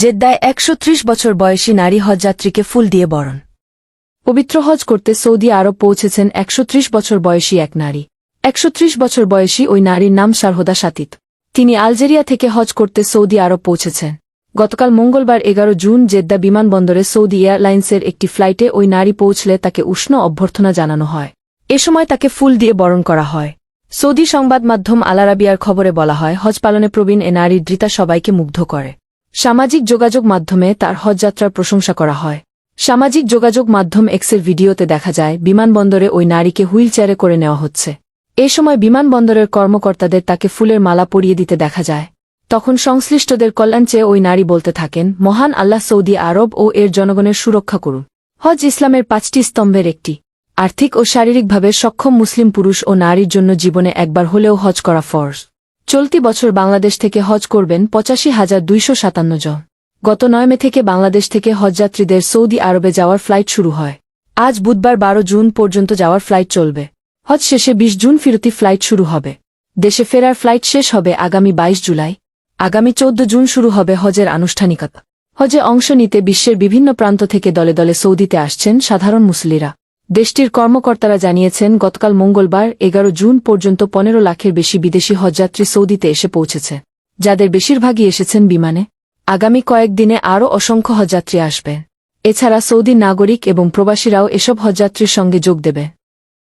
জেদ্দায় একশ ত্রিশ বছর বয়সী নারী হজযাত্রীকে ফুল দিয়ে বরণ। পবিত্র হজ করতে সৌদি আরব পৌঁছেছেন একশ ত্রিশ বছর বয়সী এক নারী। একশ ত্রিশ বছর বয়সী ওই নারীর নাম সারহোদা সাতিত। তিনি আলজেরিয়া থেকে হজ করতে সৌদি আরব পৌঁছেছেন। গতকাল মঙ্গলবার এগারো জুন জেদ্দা বিমানবন্দরে সৌদি এয়ারলাইন্সের একটি ফ্লাইটে ওই নারী পৌঁছলে তাকে উষ্ণ অভ্যর্থনা জানানো হয়। এ সময় তাকে ফুল দিয়ে বরণ করা হয়। সৌদি সংবাদ মাধ্যম আলারাবিয়ার খবরে বলা হয়, হজ পালনে প্রবীণ এ নারীর দৃতা সবাইকে মুগ্ধ করে। সামাজিক যোগাযোগ মাধ্যমে তার হজযাত্রার প্রশংসা করা হয়। সামাজিক যোগাযোগ মাধ্যম এক্সের ভিডিওতে দেখা যায়, বিমানবন্দরে ওই নারীকে হুইল চেয়ারে করে নেওয়া হচ্ছে। এ সময় বিমানবন্দরের কর্মকর্তাদের তাকে ফুলের মালা পরিয়ে দিতে দেখা যায়। তখন সংশ্লিষ্টদের কল্যাণ চেয়ে ওই নারী বলতে থাকেন, মহান আল্লাহ সৌদি আরব ও এর জনগণের সুরক্ষা করুন। হজ ইসলামের পাঁচটি স্তম্ভের একটি। আর্থিক ও শারীরিকভাবে সক্ষম মুসলিম পুরুষ ও নারীর জন্য জীবনে একবার হলেও হজ করা ফরজ। চলতি বছর বাংলাদেশ থেকে হজ করবেন পঁচাশি হাজার দুইশো সাতান্ন জন। গত নয় মে থেকে বাংলাদেশ থেকে হজযাত্রীদের সৌদি আরবে যাওয়ার ফ্লাইট শুরু হয়। আজ বুধবার বারো জুন পর্যন্ত যাওয়ার ফ্লাইট চলবে। হজ শেষে বিশ জুন ফিরতি ফ্লাইট শুরু হবে। দেশে ফেরার ফ্লাইট শেষ হবে আগামী বাইশ জুলাই। আগামী চৌদ্দ জুন শুরু হবে হজের আনুষ্ঠানিকতা। হজে অংশ নিতে বিশ্বের বিভিন্ন প্রান্ত থেকে দলে দলে সৌদিতে আসছেন সাধারণ মুসলিরা দেশটির কর্মকর্তারা জানিয়েছেন, গতকাল মঙ্গলবার এগারো জুন পর্যন্ত পনেরো লাখের বেশি বিদেশি হজযাত্রী সৌদিতে এসে পৌঁছেছে, যাদের বেশিরভাগই এসেছেন বিমানে। আগামী কয়েকদিনে আরও অসংখ্য হজযাত্রী আসবে। এছাড়া সৌদি নাগরিক এবং প্রবাসীরাও এসব হজযাত্রীর সঙ্গে যোগ দেবে।